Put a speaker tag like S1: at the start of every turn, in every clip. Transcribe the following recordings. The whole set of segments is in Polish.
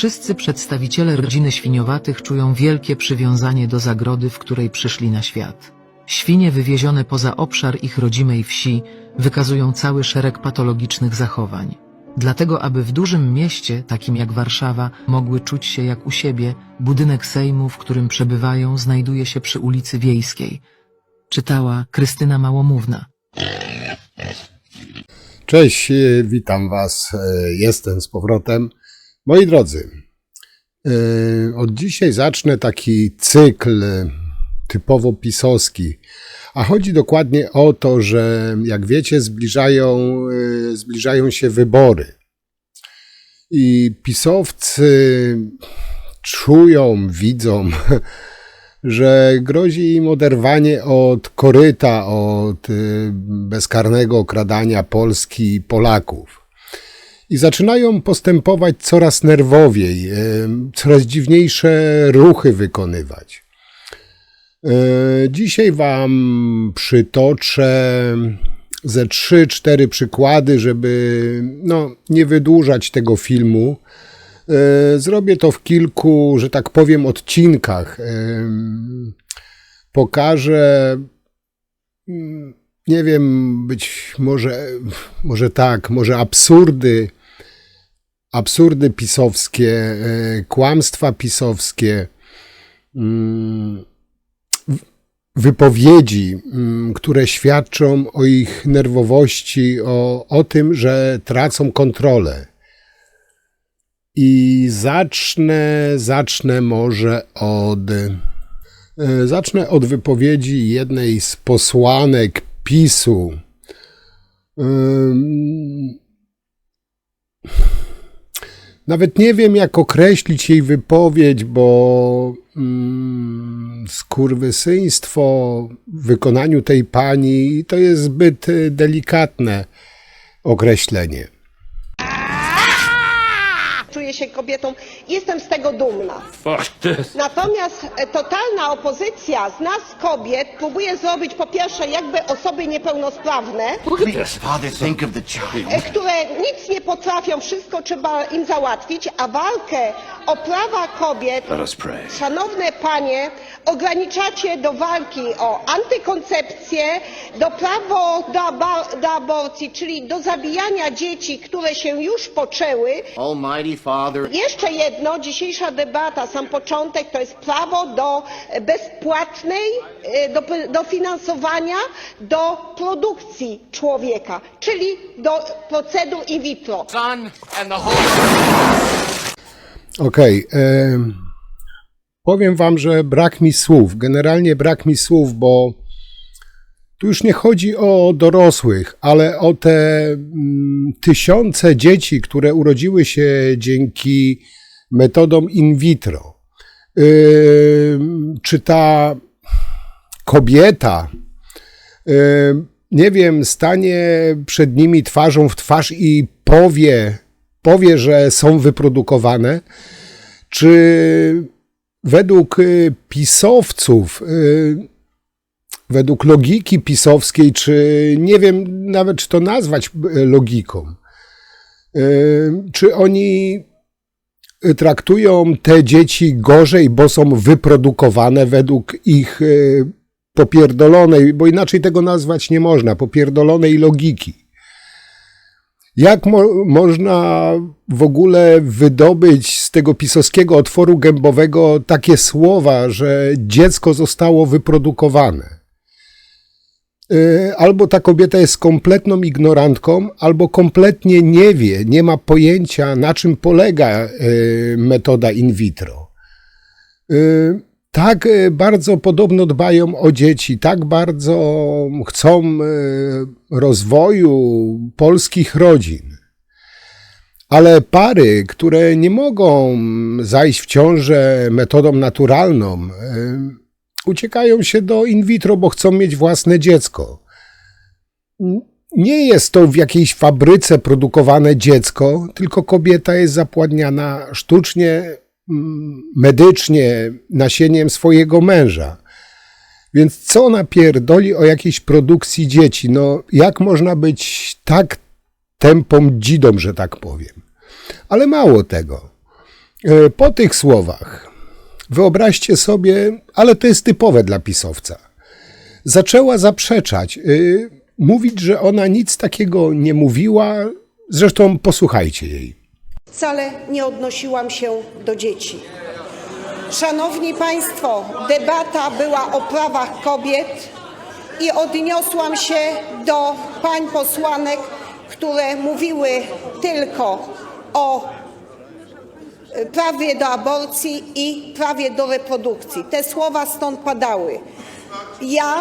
S1: Wszyscy przedstawiciele rodziny świniowatych czują wielkie przywiązanie do zagrody, w której przyszli na świat. Świnie wywiezione poza obszar ich rodzimej wsi wykazują cały szereg patologicznych zachowań. Dlatego, aby w dużym mieście, takim jak Warszawa, mogły czuć się jak u siebie, budynek Sejmu, w którym przebywają, znajduje się przy ulicy Wiejskiej. Czytała Krystyna Małomówna.
S2: Cześć, witam Was. Jestem z powrotem. Moi drodzy, e, od dzisiaj zacznę taki cykl e, typowo pisowski. A chodzi dokładnie o to, że jak wiecie, zbliżają, e, zbliżają się wybory. I pisowcy czują, widzą, że grozi im oderwanie od koryta, od bezkarnego okradania Polski i Polaków. I zaczynają postępować coraz nerwowiej, y, coraz dziwniejsze ruchy wykonywać. Y, Dzisiaj Wam przytoczę ze trzy, cztery przykłady, żeby no, nie wydłużać tego filmu. E, Zrobię to w kilku, że tak powiem, odcinkach. Pokażę, mm, nie wiem, być może, może tak, może absurdy, absurdy pisowskie, e, kłamstwa pisowskie, mm, wypowiedzi, mm, które świadczą o ich nerwowości, o, o tym, że tracą kontrolę. I zacznę, zacznę może od. e, Zacznę od wypowiedzi jednej z posłanek PiSu. Nawet nie wiem, jak określić jej wypowiedź, bo mm, skurwysyństwo w wykonaniu tej pani to jest zbyt e, delikatne określenie.
S3: Kobietą. Jestem z tego dumna. Natomiast e, totalna opozycja z nas kobiet próbuje zrobić po pierwsze jakby osoby niepełnosprawne,
S4: Father, think of the child.
S3: e, które nic nie potrafią, wszystko trzeba im załatwić, a walkę o prawa kobiet,
S4: Let us pray.
S3: szanowne panie, ograniczacie do walki o antykoncepcję, do prawo do, aba- do aborcji, czyli do zabijania dzieci, które się już poczęły,
S4: Almighty Father,
S3: jeszcze jedno, dzisiejsza debata, sam początek, to jest prawo do e, bezpłatnej e, do, dofinansowania do produkcji człowieka, czyli do procedur in vitro.
S2: Okej. em, powiem wam, że brak mi słów. Generalnie brak mi słów, bo tu już nie chodzi o dorosłych, ale o te mm, tysiące dzieci, które urodziły się dzięki metodom in vitro. Czy ta kobieta, nie wiem, stanie przed nimi twarzą w twarz i powie, powie, że są wyprodukowane, czy według y, pisowców, y, według logiki pisowskiej, czy nie wiem nawet, czy to nazwać y, logiką, y, czy oni traktują te dzieci gorzej, bo są wyprodukowane według ich y, popierdolonej, bo inaczej tego nazwać nie można, popierdolonej logiki. Jak mo- można w ogóle wydobyć z tego pisowskiego otworu gębowego takie słowa, że dziecko zostało wyprodukowane? Y, Albo ta kobieta jest kompletną ignorantką, albo kompletnie nie wie, nie ma pojęcia, na czym polega y, metoda in vitro. Y, Tak bardzo podobno dbają o dzieci, tak bardzo chcą rozwoju polskich rodzin. Ale pary, które nie mogą zajść w ciążę metodą naturalną, uciekają się do in vitro, bo chcą mieć własne dziecko. Nie jest to w jakiejś fabryce produkowane dziecko, tylko kobieta jest zapładniana sztucznie, mm, medycznie nasieniem swojego męża. Więc co ona pierdoli o jakiejś produkcji dzieci? No, jak można być tak tępą dzidą, że tak powiem? Ale mało tego. E, Po tych słowach wyobraźcie sobie, ale to jest typowe dla pisowca. Zaczęła zaprzeczać, y, mówić, że ona nic takiego nie mówiła. Zresztą posłuchajcie jej.
S3: Wcale nie odnosiłam się do dzieci. Szanowni Państwo, debata była o prawach kobiet i odniosłam się do pań posłanek, które mówiły tylko o prawie do aborcji i prawie do reprodukcji. Te słowa stąd padały. Ja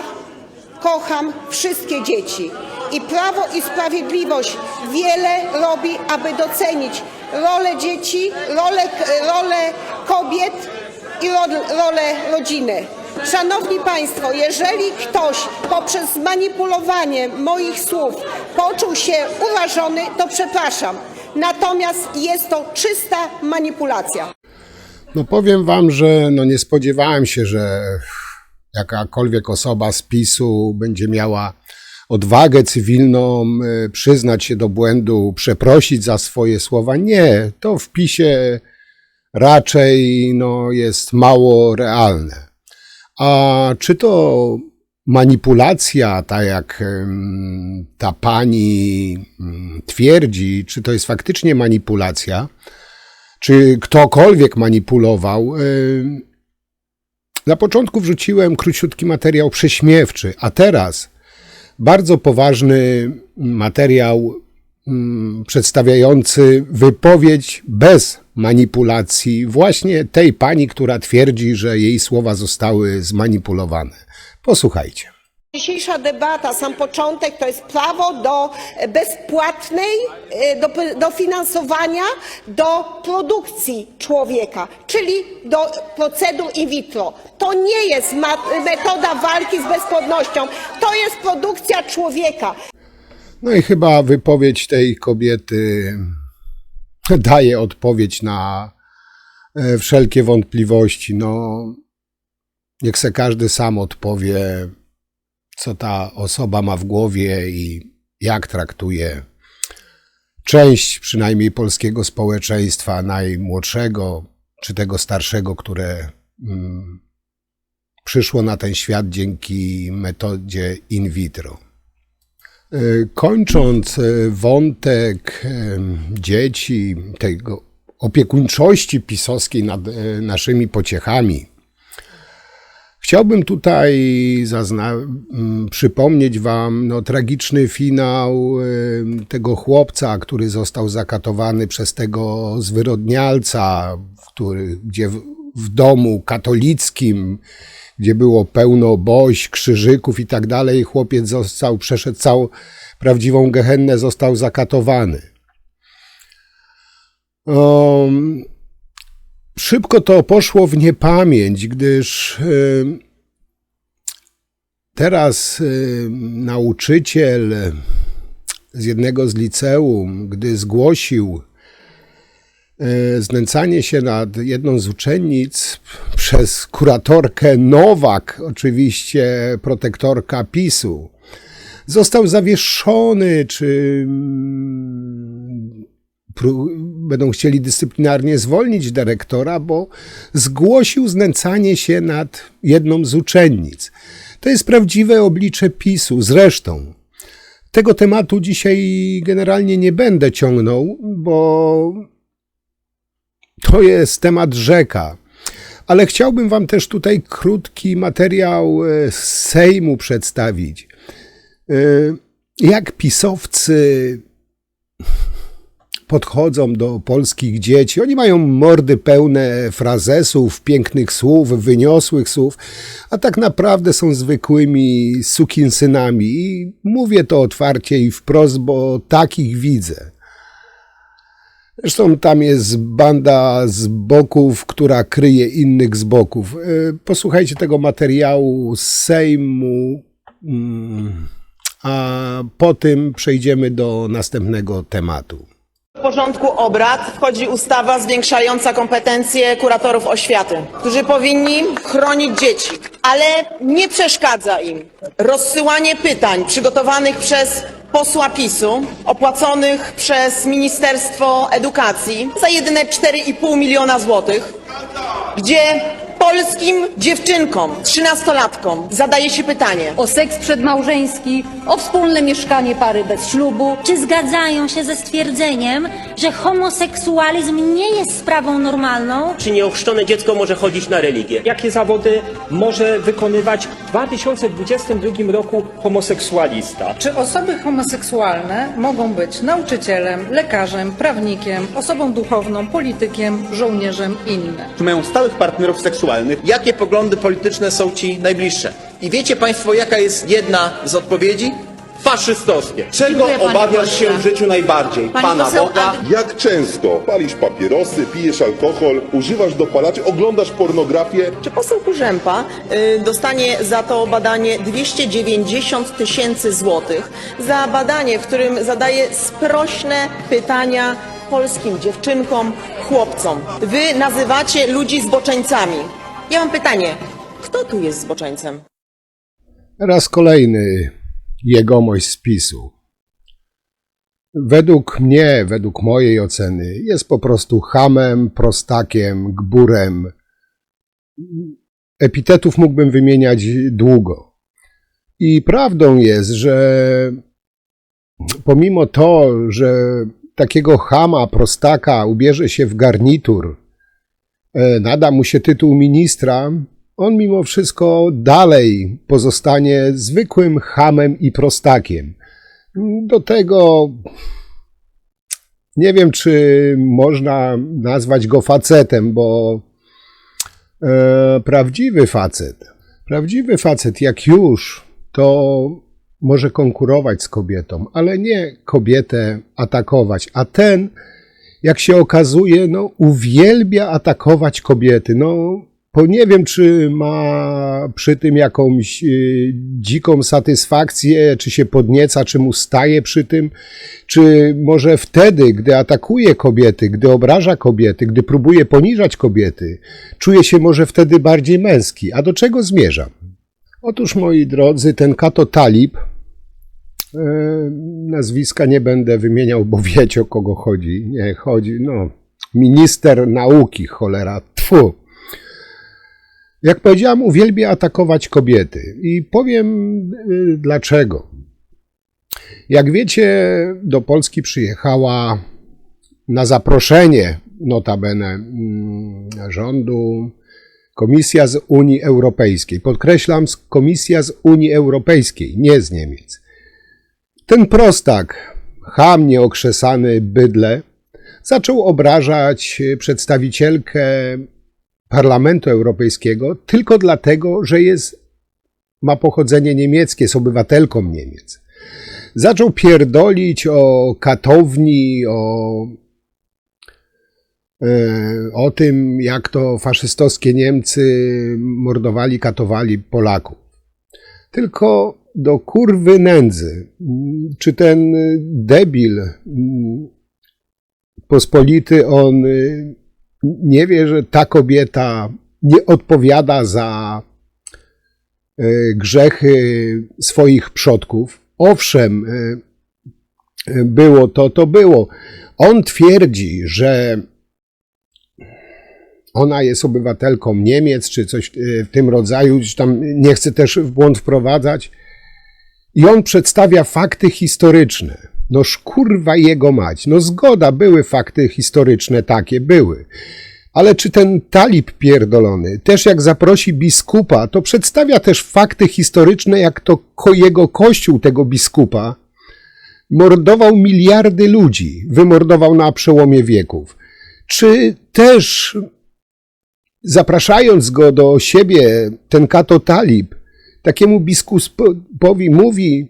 S3: kocham wszystkie dzieci i Prawo i Sprawiedliwość wiele robi, aby docenić rolę dzieci, rolę, rolę kobiet i ro- rolę rodziny. Szanowni Państwo, jeżeli ktoś poprzez zmanipulowanie moich słów poczuł się urażony, to przepraszam. Natomiast jest to czysta manipulacja.
S2: No powiem wam, że no nie spodziewałem się, że jakakolwiek osoba z PiSu będzie miała odwagę cywilną, y, przyznać się do błędu, przeprosić za swoje słowa. Nie, to w PiSie raczej no, jest mało realne. A czy to manipulacja, tak jak ta pani twierdzi, czy to jest faktycznie manipulacja, czy ktokolwiek manipulował. Na początku wrzuciłem króciutki materiał prześmiewczy, a teraz bardzo poważny materiał przedstawiający wypowiedź bez manipulacji właśnie tej pani, która twierdzi, że jej słowa zostały zmanipulowane. Posłuchajcie.
S3: Dzisiejsza debata, sam początek, to jest prawo do bezpłatnej e, do, dofinansowania do produkcji człowieka, czyli do procedur in vitro. To nie jest metoda walki z bezpłodnością, to jest produkcja człowieka.
S2: No i chyba wypowiedź tej kobiety daje odpowiedź na e, wszelkie wątpliwości. No, niech se każdy sam odpowie, co ta osoba ma w głowie i jak traktuje część przynajmniej polskiego społeczeństwa, najmłodszego czy tego starszego, które mm, przyszło na ten świat dzięki metodzie in vitro. E, Kończąc e, wątek em, dzieci, tego opiekuńczości pisowskiej nad e, naszymi pociechami, chciałbym tutaj zazna- m, przypomnieć Wam no, tragiczny finał tego chłopca, który został zakatowany przez tego zwyrodnialca, który, gdzie w, w domu katolickim gdzie było pełno boś, krzyżyków i tak dalej. Chłopiec został, przeszedł całą prawdziwą gehennę, został zakatowany. Um, szybko to poszło w niepamięć, gdyż teraz nauczyciel z jednego z liceum, gdy zgłosił znęcanie się nad jedną z uczennic przez kuratorkę Nowak, oczywiście protektorka PiSu, został zawieszony, czy mm, będą chcieli dyscyplinarnie zwolnić dyrektora, bo zgłosił znęcanie się nad jedną z uczennic. To jest prawdziwe oblicze PiSu. Zresztą tego tematu dzisiaj generalnie nie będę ciągnął, bo to jest temat rzeka. Ale chciałbym Wam też tutaj krótki materiał e, z Sejmu przedstawić. E, Jak pisowcy podchodzą do polskich dzieci. Oni mają mordy pełne frazesów, pięknych słów, wyniosłych słów, a tak naprawdę są zwykłymi sukinsynami. I mówię to otwarcie i wprost, bo takich widzę. Zresztą tam jest banda z boków, która kryje innych z boków. E, Posłuchajcie tego materiału z Sejmu, mm, a po tym przejdziemy do następnego tematu.
S5: W porządku obrad wchodzi ustawa zwiększająca kompetencje kuratorów oświaty, którzy powinni chronić dzieci, ale nie przeszkadza im rozsyłanie pytań przygotowanych przez posła PiSu, opłaconych przez Ministerstwo Edukacji za jedyne 4,5 miliona złotych, gdzie polskim dziewczynkom, trzynastolatkom zadaje się pytanie,
S6: o seks przedmałżeński, o wspólne mieszkanie pary bez ślubu.
S7: Czy zgadzają się ze stwierdzeniem, że homoseksualizm nie jest sprawą normalną?
S8: Czy nieochrzczone dziecko może chodzić na religię?
S9: Jakie zawody może wykonywać w 2022 roku homoseksualista?
S10: Czy osoby homoseksualne mogą być nauczycielem, lekarzem, prawnikiem, osobą duchowną, politykiem, żołnierzem i
S11: Czy mają stałych partnerów seksualnych?
S12: Jakie poglądy polityczne są ci najbliższe? I wiecie Państwo, jaka jest jedna z odpowiedzi? Faszystowskie.
S11: Czego
S6: Dziękuję, panie
S11: obawiasz
S6: pośle.
S11: się w życiu najbardziej?
S6: Pani
S11: Pana
S6: poseł
S11: Boga?
S13: Jak często palisz papierosy, pijesz alkohol, używasz dopalaczy, oglądasz pornografię?
S5: czy poseł Kurzępa y, dostanie za to badanie 290 tysięcy złotych za badanie, w którym zadaje sprośne pytania polskim dziewczynkom, chłopcom. Wy nazywacie ludzi zboczeńcami. Ja mam pytanie, kto tu jest zboczeńcem?
S2: Raz kolejny jegomość spisu. Według mnie, według mojej oceny, jest po prostu hamem, prostakiem, gburem. Epitetów mógłbym wymieniać długo. I prawdą jest, że pomimo to, że takiego chama, prostaka ubierze się w garnitur, e, nada mu się tytuł ministra, on mimo wszystko dalej pozostanie zwykłym hamem i prostakiem. Do tego nie wiem, czy można nazwać go facetem, bo e, prawdziwy facet, prawdziwy facet, jak już, to może konkurować z kobietą, ale nie kobietę atakować, a ten, jak się okazuje, no, uwielbia atakować kobiety. No, bo nie wiem, czy ma przy tym jakąś y, dziką satysfakcję, czy się podnieca, czy mu staje przy tym, czy może wtedy, gdy atakuje kobiety, gdy obraża kobiety, gdy próbuje poniżać kobiety, czuje się może wtedy bardziej męski. A do czego zmierzam? Otóż, moi drodzy, ten Kato Talib, e, nazwiska nie będę wymieniał, bo wiecie o kogo chodzi. Nie, chodzi, no, minister nauki, cholera, tfu. Jak powiedziałam, uwielbia atakować kobiety i powiem y, dlaczego. Jak wiecie, do Polski przyjechała na zaproszenie notabene mm, rządu Komisja z Unii Europejskiej. Podkreślam, Komisja z Unii Europejskiej, nie z Niemiec. Ten prostak, ham nieokrzesany bydle, zaczął obrażać y, przedstawicielkę Parlamentu Europejskiego tylko dlatego, że jest, ma pochodzenie niemieckie, jest obywatelką Niemiec. Zaczął pierdolić o katowni, o, e, o tym, jak to faszystowskie Niemcy mordowali, katowali Polaków. Tylko do kurwy nędzy. Czy ten debil pospolity, on nie wie, że ta kobieta nie odpowiada za y, grzechy swoich przodków. Owszem, y, było to, to było. On twierdzi, że ona jest obywatelką Niemiec, czy coś y, w tym rodzaju, czy tam nie chce też w błąd wprowadzać. I on przedstawia fakty historyczne. No szkurwa jego mać. No zgoda, były fakty historyczne takie, były. Ale czy ten talib pierdolony, też jak zaprosi biskupa, to przedstawia też fakty historyczne, jak to jego kościół tego biskupa mordował miliardy ludzi, wymordował na przełomie wieków. Czy też zapraszając go do siebie, ten kato talib, takiemu biskupowi mówi,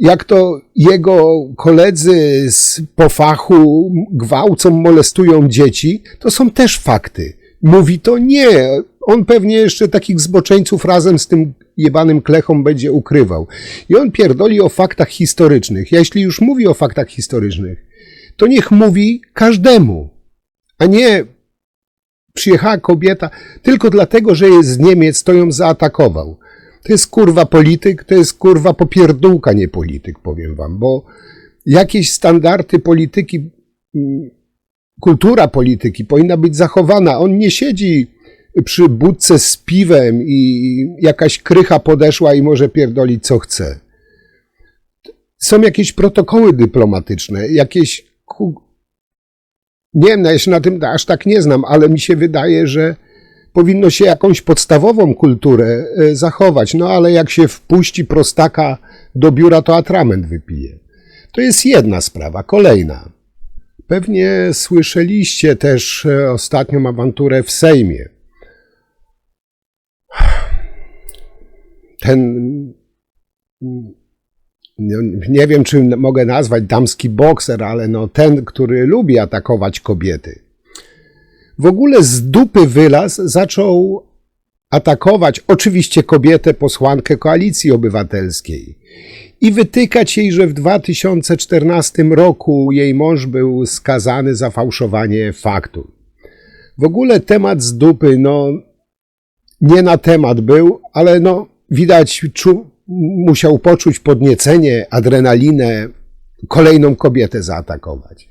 S2: jak to jego koledzy z pofachu gwałcą, molestują dzieci, to są też fakty. Mówi to nie. On pewnie jeszcze takich zboczeńców razem z tym jebanym klechą będzie ukrywał. I on pierdoli o faktach historycznych. Jeśli już mówi o faktach historycznych, to niech mówi każdemu, a nie przyjechała kobieta tylko dlatego, że jest z Niemiec, to ją zaatakował. To jest kurwa polityk, to jest kurwa popierdółka, nie polityk, powiem wam, bo jakieś standardy polityki, mm, kultura polityki powinna być zachowana. On nie siedzi przy budce z piwem i jakaś krycha podeszła i może pierdolić co chce. Są jakieś protokoły dyplomatyczne, jakieś. Nie wiem, no ja się na tym aż tak nie znam, ale mi się wydaje, że powinno się jakąś podstawową kulturę e, zachować. No ale jak się wpuści prostaka do biura, to atrament wypije. To jest jedna sprawa. Kolejna. Pewnie słyszeliście też e, ostatnią awanturę w Sejmie. Ten nie wiem, czy mogę nazwać damski bokser, ale no ten, który lubi atakować kobiety. W ogóle z dupy wylaz zaczął atakować oczywiście kobietę, posłankę koalicji obywatelskiej i wytykać jej, że w 2014 roku jej mąż był skazany za fałszowanie faktur. W ogóle temat z dupy, no nie na temat był, ale no widać, czu, musiał poczuć podniecenie, adrenalinę, kolejną kobietę zaatakować.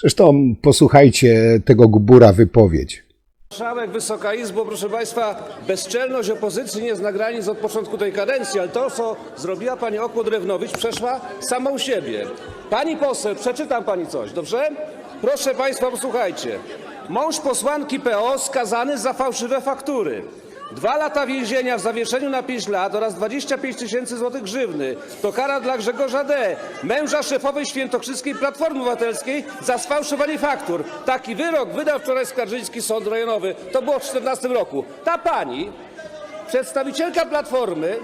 S2: Zresztą posłuchajcie tego gbura wypowiedź.
S14: Marszałek, Wysoka Izbo, proszę Państwa, bezczelność opozycji nie zna granic od początku tej kadencji, ale to, co zrobiła Pani Okłod-Rewnowicz, przeszła samą siebie. Pani poseł, przeczytam Pani coś, dobrze? Proszę Państwa, posłuchajcie. Mąż posłanki PO skazany za fałszywe faktury. Dwa lata więzienia w zawieszeniu na 5 lat oraz 25 tysięcy złotych grzywny. To kara dla Grzegorza D., męża szefowej świętokrzyskiej Platformy Obywatelskiej za sfałszowanie faktur. Taki wyrok wydał wczoraj Skarżyński Sąd Rejonowy. To było w 2014 roku. Ta pani, przedstawicielka Platformy,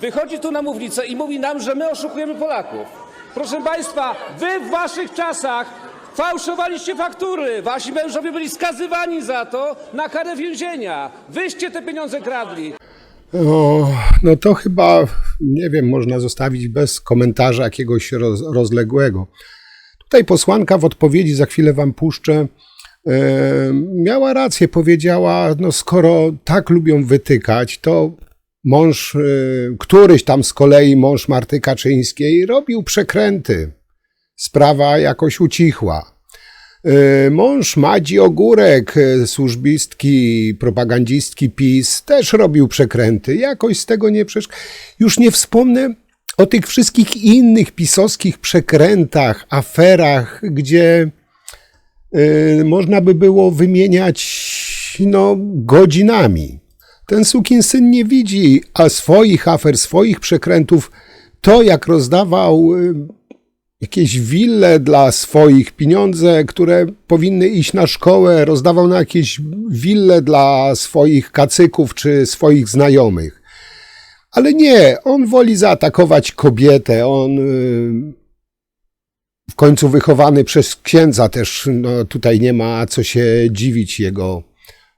S14: wychodzi tu na mównicę i mówi nam, że my oszukujemy Polaków. Proszę Państwa, wy w waszych czasach fałszowaliście faktury. Wasi mężowie byli skazywani za to na karę więzienia. Wyście te pieniądze kradli.
S2: No, no to chyba, nie wiem, można zostawić bez komentarza jakiegoś roz, rozległego. Tutaj posłanka w odpowiedzi, za chwilę wam puszczę, e, miała rację, powiedziała, no skoro tak lubią wytykać, to mąż, e, któryś tam z kolei mąż Marty Kaczyńskiej robił przekręty. Sprawa jakoś ucichła. E, Mąż Madzi Ogórek, e, służbistki, propagandistki PiS, też robił przekręty. Jakoś z tego nie przesz... Już nie wspomnę o tych wszystkich innych pisowskich przekrętach, aferach, gdzie e, można by było wymieniać no, godzinami. Ten sukinsyn nie widzi a swoich afer, swoich przekrętów. To, jak rozdawał jakieś wille dla swoich, pieniądze, które powinny iść na szkołę, rozdawał na jakieś wille dla swoich kacyków czy swoich znajomych. Ale nie, on woli zaatakować kobietę, on y, w końcu wychowany przez księdza też, no tutaj nie ma co się dziwić jego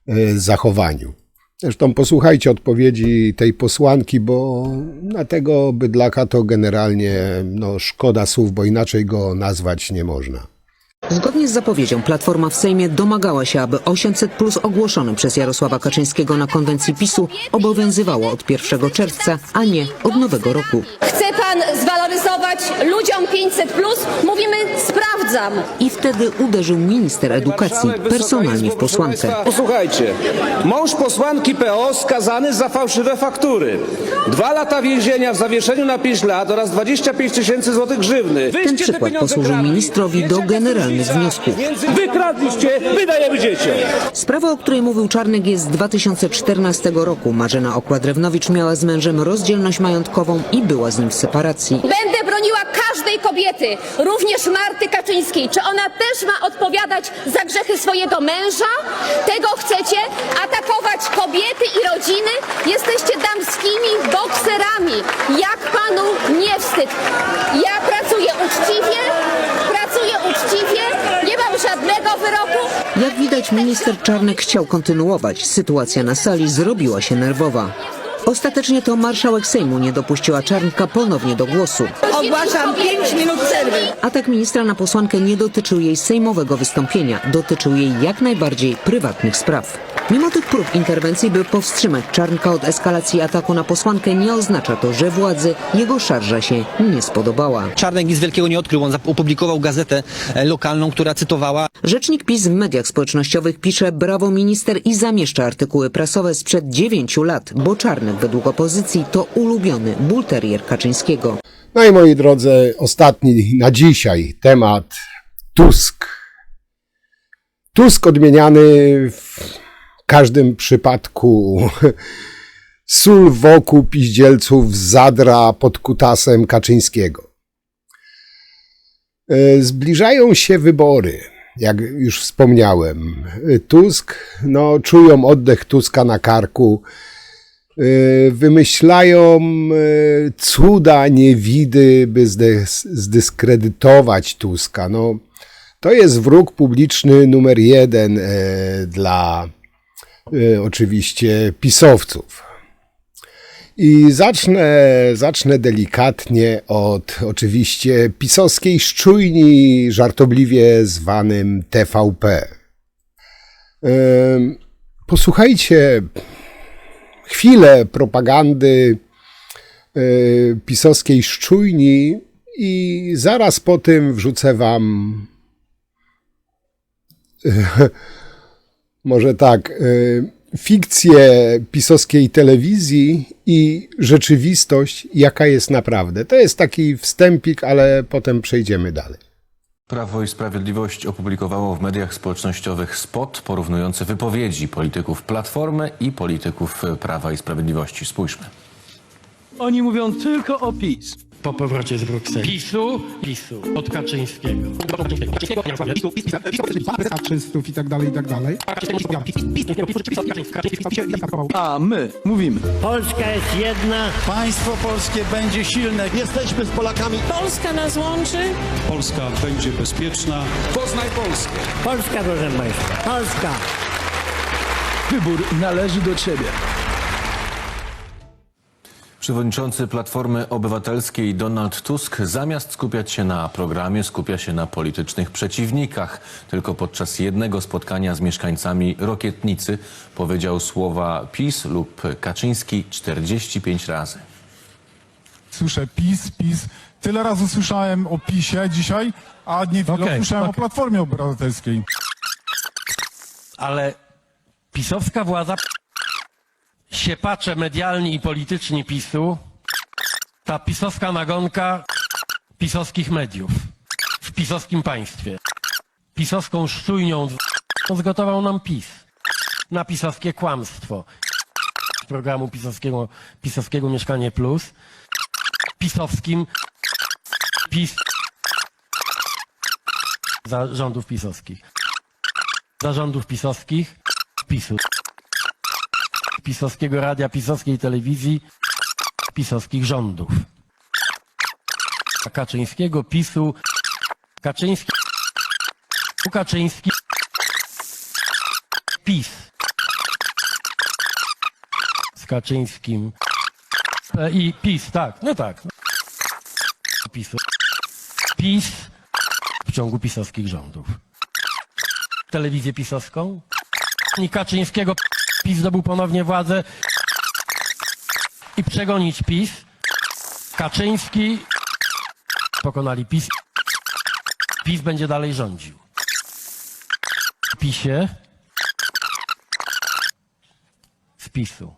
S2: y, zachowaniu. Zresztą posłuchajcie odpowiedzi tej posłanki, bo na tego bydlaka to generalnie no, szkoda słów, bo inaczej go nazwać nie można.
S15: Zgodnie z zapowiedzią Platforma w Sejmie domagała się, aby 800 plus ogłoszone przez Jarosława Kaczyńskiego na konwencji PiSu obowiązywało od 1 czerwca, a nie od nowego roku.
S6: Chce pan zwaloryzować ludziom 500 plus? Mówimy sprawdzam.
S15: I wtedy uderzył minister edukacji personalnie w posłankę.
S14: Posłuchajcie. Mąż posłanki PO skazany za fałszywe faktury. Dwa lata więzienia w zawieszeniu na 5 lat oraz 25 tysięcy złotych grzywny.
S15: Ten
S14: te
S15: przykład posłużył ministrowi do
S14: Wiecie, jest
S15: wniosków.
S14: Wykradliście, wydajemy dzieciom.
S15: Sprawa, o której mówił Czarnek jest z 2014 roku. Marzena Okład-Drewnowicz miała z mężem rozdzielność majątkową i była z nim w separacji.
S6: Będę broniła każdej kobiety, również Marty Kaczyńskiej. Czy ona też ma odpowiadać za grzechy swojego męża? Tego chcecie? Atakować kobiety i rodziny?
S15: Minister Czarnek chciał kontynuować. Sytuacja na sali zrobiła się nerwowa. Ostatecznie to marszałek Sejmu nie dopuściła Czarnka ponownie do głosu.
S6: Ogłaszam 5 minut przerwy.
S15: Atak ministra na posłankę nie dotyczył jej sejmowego wystąpienia, dotyczył jej jak najbardziej prywatnych spraw. Mimo tych prób interwencji, by powstrzymać Czarnka od eskalacji ataku na posłankę, nie oznacza to, że władzy jego szarża się nie spodobała.
S16: Czarnek nic wielkiego nie odkrył. On opublikował gazetę e, lokalną, która cytowała
S15: Rzecznik PiS w mediach społecznościowych pisze brawo minister i zamieszcza artykuły prasowe sprzed dziewięciu lat, bo Czarnek według opozycji to ulubiony bulterier Kaczyńskiego.
S2: No i moi drodzy, ostatni na dzisiaj temat Tusk. Tusk odmieniany w każdym przypadku sól wokół piździelców zadra pod kutasem Kaczyńskiego. E, Zbliżają się wybory, jak już wspomniałem. E, Tusk, no czują oddech Tuska na karku, E, wymyślają cuda, niewidy, by zdyskredytować Tuska. No, to jest wróg publiczny numer jeden dla oczywiście pisowców. I zacznę, zacznę delikatnie od oczywiście pisowskiej szczujni, żartobliwie zwanym TVP. Em, Posłuchajcie chwilę propagandy e, pisowskiej szczujni i zaraz po tym wrzucę wam może tak, e, fikcję pisowskiej telewizji i rzeczywistość, jaka jest naprawdę. To jest taki wstępik, ale potem przejdziemy dalej.
S17: Prawo i Sprawiedliwość opublikowało w mediach społecznościowych spot porównujący wypowiedzi polityków Platformy i polityków Prawa i Sprawiedliwości. Spójrzmy.
S18: Oni mówią tylko o PiS. Po powrocie z Brukseli. PiSu, PiSu, od Kaczyńskiego.
S19: Kaczystów i tak dalej, i tak dalej.
S18: A my mówimy.
S20: Polska jest jedna. Państwo polskie będzie silne. Jesteśmy z Polakami.
S21: Polska nas łączy.
S18: Polska będzie bezpieczna.
S14: Poznaj Polskę.
S20: Polska, proszę Państwa. Polska.
S18: Wybór należy do ciebie.
S17: Przewodniczący Platformy Obywatelskiej Donald Tusk zamiast skupiać się na programie, skupia się na politycznych przeciwnikach. Tylko podczas jednego spotkania z mieszkańcami Rokietnicy powiedział słowa PiS lub Kaczyński 45 razy.
S19: Słyszę PiS, PiS. Tyle razy słyszałem o PiSie dzisiaj, a niewiele
S18: Okej,
S19: słyszałem o
S18: okej.
S19: Platformie Obywatelskiej.
S18: Ale pisowska władza, siepacze medialni i polityczni PiSu, ta pisowska nagonka pisowskich mediów w pisowskim państwie. Pisowską szczujnią zgotował nam PiS na pisowskie kłamstwo programu pisowskiego, pisowskiego Mieszkanie Plus, pisowskim PiS zarządów pisowskich. Zarządów pisowskich PiSu. Pisowskiego radia, pisowskiej telewizji, pisowskich rządów. Kaczyńskiego PiSu, Kaczyński, Kaczyński, PiS. Z Kaczyńskim. I PiS, tak, no tak. PiSu. PiS w ciągu pisowskich rządów. Telewizję pisowską i Kaczyńskiego PiS zdobył ponownie władzę i przegonić PiS. Kaczyński pokonali PiS. PiS będzie dalej rządził. PiSie z PiSu.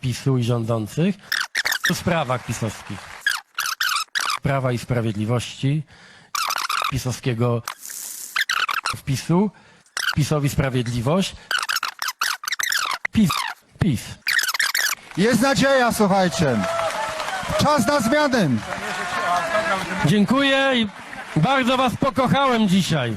S18: PiSu i rządzących w sprawach pisowskich. Prawa i Sprawiedliwości, pisowskiego wpisu, PiSowi Sprawiedliwość, PiS.
S19: Jest nadzieja, słuchajcie. Czas na zmianę.
S18: Dziękuję i bardzo was pokochałem dzisiaj.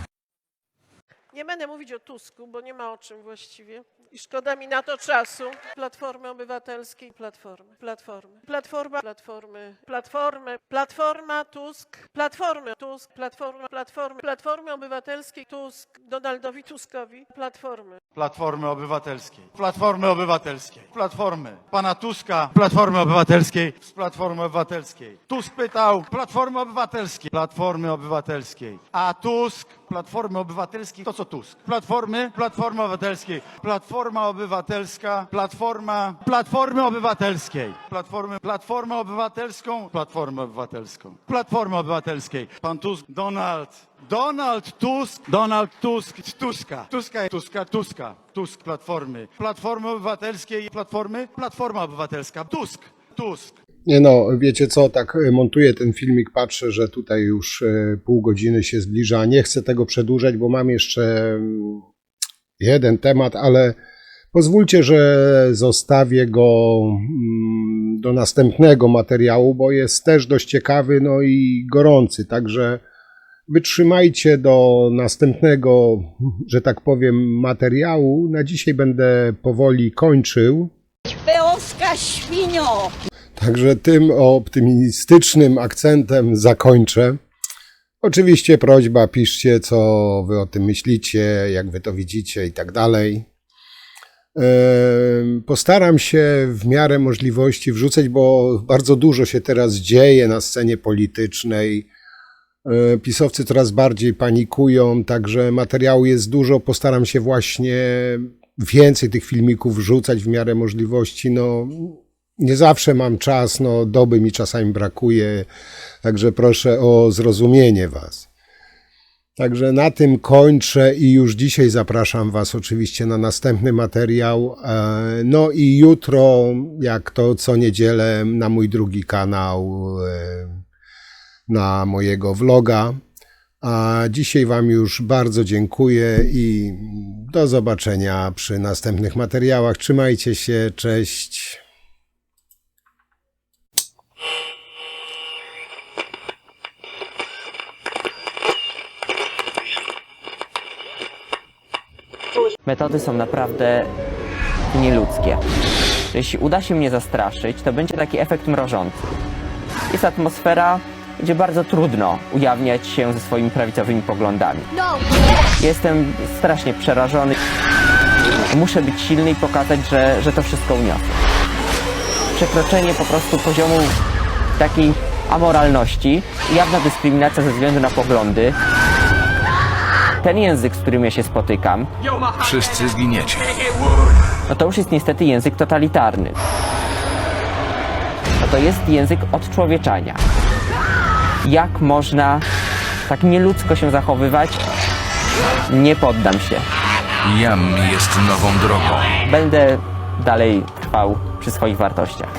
S21: Nie będę mówić o Tusku, bo nie ma o czym właściwie. I szkoda mi na to czasu. Platformy Obywatelskiej, Platformy, Platformy, Platforma, Platformy, Platformy, Platforma, Tusk, Platformy, Tusk, Platforma, Platformy, Platformy Obywatelskiej, Tusk, Donaldowi Tuskowi, Platformy.
S22: Platformy Obywatelskiej. Platformy Obywatelskiej. Platformy. Pana Tuska. Platformy Obywatelskiej. Z Platformy Obywatelskiej. Tusk pytał. Platformy Obywatelskiej. Platformy Obywatelskiej. A Tusk Platformy Obywatelskiej, to co Tusk. Platformy, Platformy Obywatelskiej, Platforma Obywatelska, Platforma, Platformy Obywatelskiej, Platformy, Platformę Obywatelską, Platformę Obywatelską, Platformy Obywatelskiej. Pan Tusk, Donald, Donald Tusk, Donald Tusk, Tuska, Tuska, Tuska, Tuska, Tusk Platformy, Platformy Obywatelskiej, Platformy, Platforma Obywatelska, Tusk, Tusk.
S2: Nie no, wiecie co, tak e, montuję ten filmik, patrzę, że tutaj już e, pół godziny się zbliża. Nie chcę tego przedłużać, bo mam jeszcze mm, jeden temat, ale pozwólcie, że zostawię go mm, do następnego materiału, bo jest też dość ciekawy, no i gorący, także wytrzymajcie do następnego, że tak powiem, materiału. Na dzisiaj będę powoli kończył.
S23: Peowska świnio!
S2: Także tym optymistycznym akcentem zakończę. Oczywiście prośba, piszcie, co wy o tym myślicie, jak wy to widzicie i tak dalej. Em, Postaram się w miarę możliwości wrzucać, bo bardzo dużo się teraz dzieje na scenie politycznej. E, Pisowcy coraz bardziej panikują, także materiału jest dużo. Postaram się właśnie więcej tych filmików wrzucać w miarę możliwości. No, nie zawsze mam czas, no, doby mi czasami brakuje, także proszę o zrozumienie Was. Także na tym kończę i już dzisiaj zapraszam Was oczywiście na następny materiał. E, No i jutro, jak to co niedzielę, na mój drugi kanał, e, na mojego vloga. A dzisiaj Wam już bardzo dziękuję i do zobaczenia przy następnych materiałach. Trzymajcie się, cześć.
S24: Metody są naprawdę nieludzkie. Jeśli uda się mnie zastraszyć, to będzie taki efekt mrożący. Jest atmosfera, gdzie bardzo trudno ujawniać się ze swoimi prawicowymi poglądami. Jestem strasznie przerażony. Muszę być silny i pokazać, że, że to wszystko uniosę. Przekroczenie po prostu poziomu takiej amoralności, jawna dyskryminacja ze względu na poglądy. Ten język, z którym ja się spotykam,
S25: Wszyscy zginiecie.
S24: no to już jest niestety język totalitarny. No to jest język odczłowieczania. Jak można tak nieludzko się zachowywać? Nie poddam się.
S25: Jam jest nową drogą.
S24: Będę dalej trwał przy swoich wartościach.